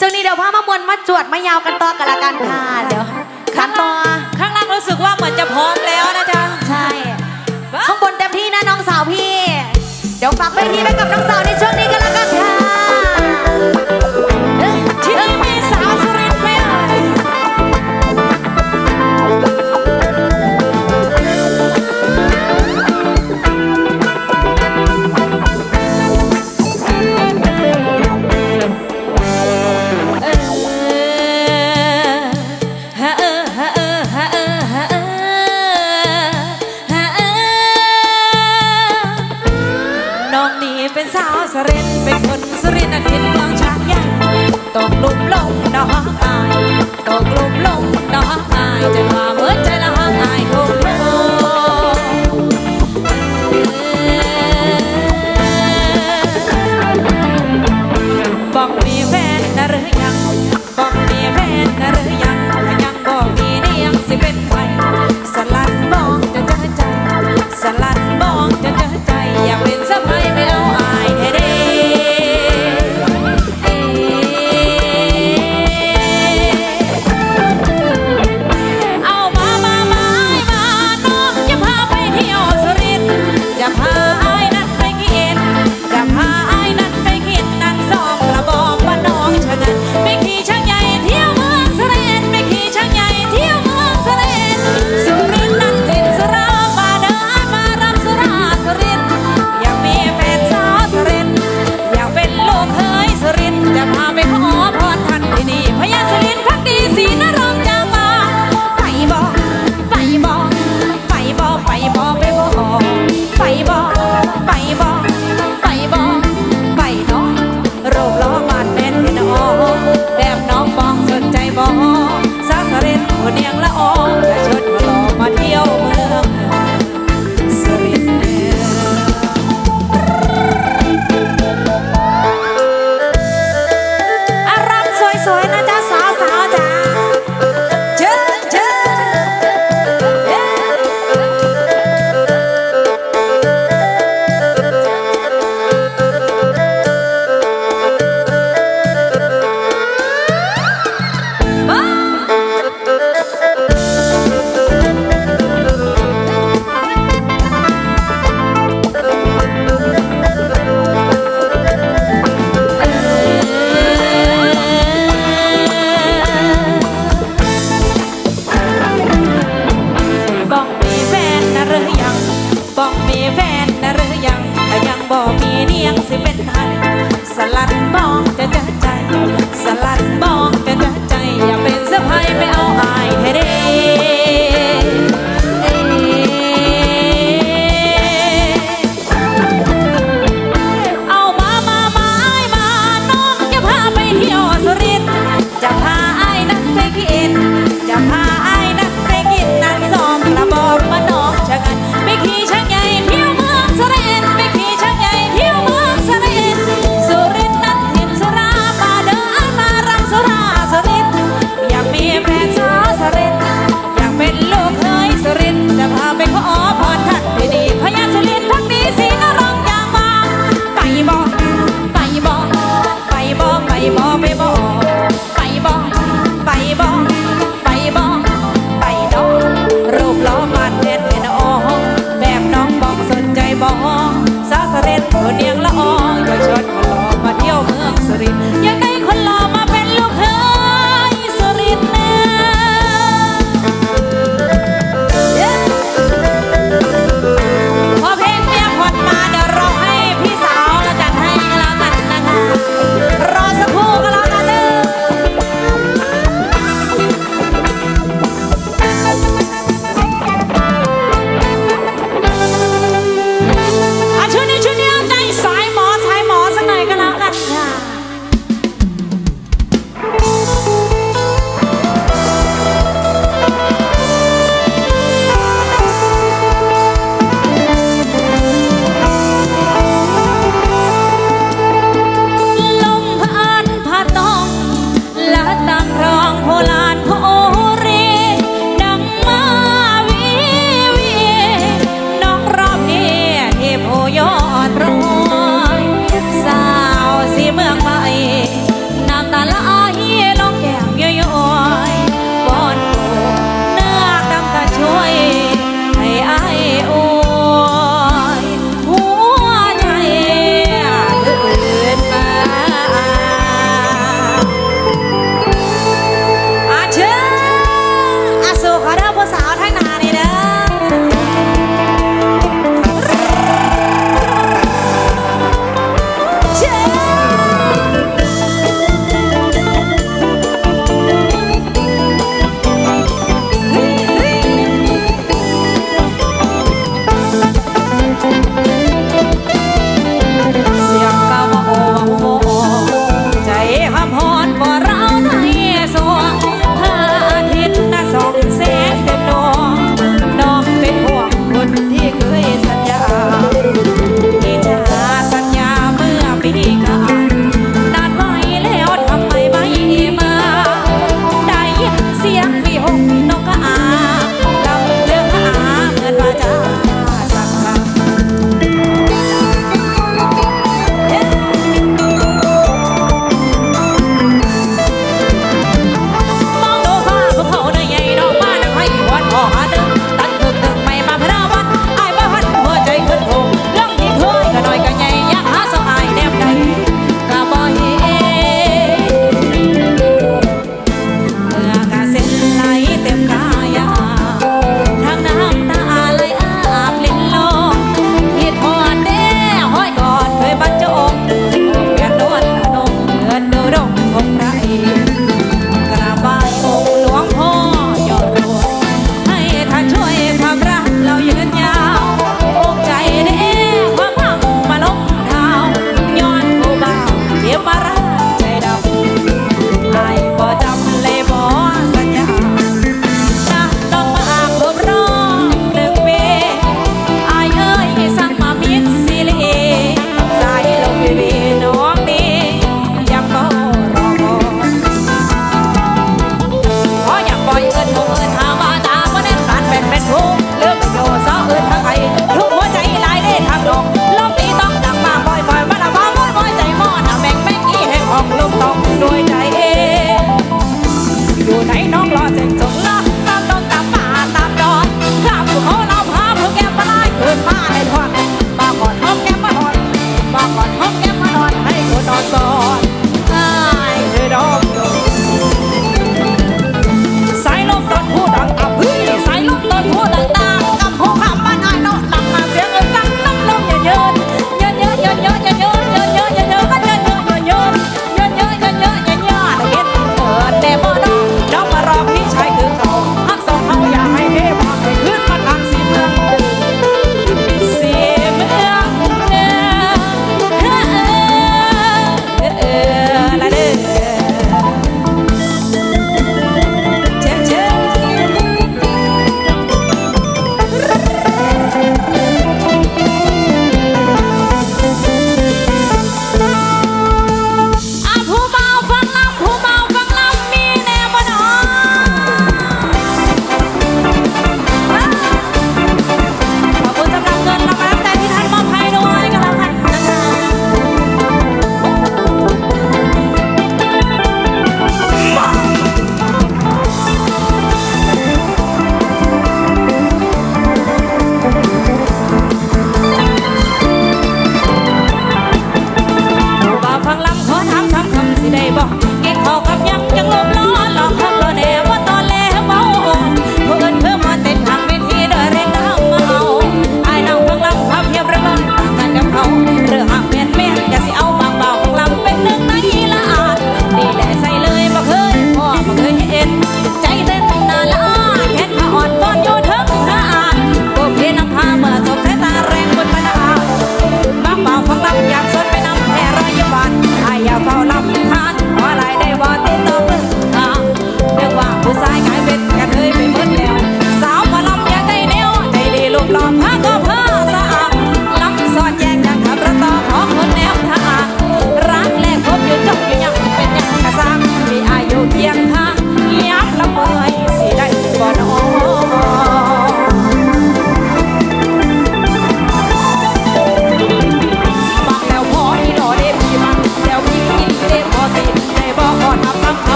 จ้างนี้เดี๋ยวพามามวนมาจวดมายาวกันต่อกันละกันค่ะเดี๋ยวขันต่อข้างล่างรู้สึกว่าเหมือนจะพร้อมแล้วนะจ๊ะ ใช่ข้างบนเต็มที่นะน้องสาวพี่ เดี๋ยวฝากไปที่ไปกับน้องสาวในช่วงนี้กัน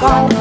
拜。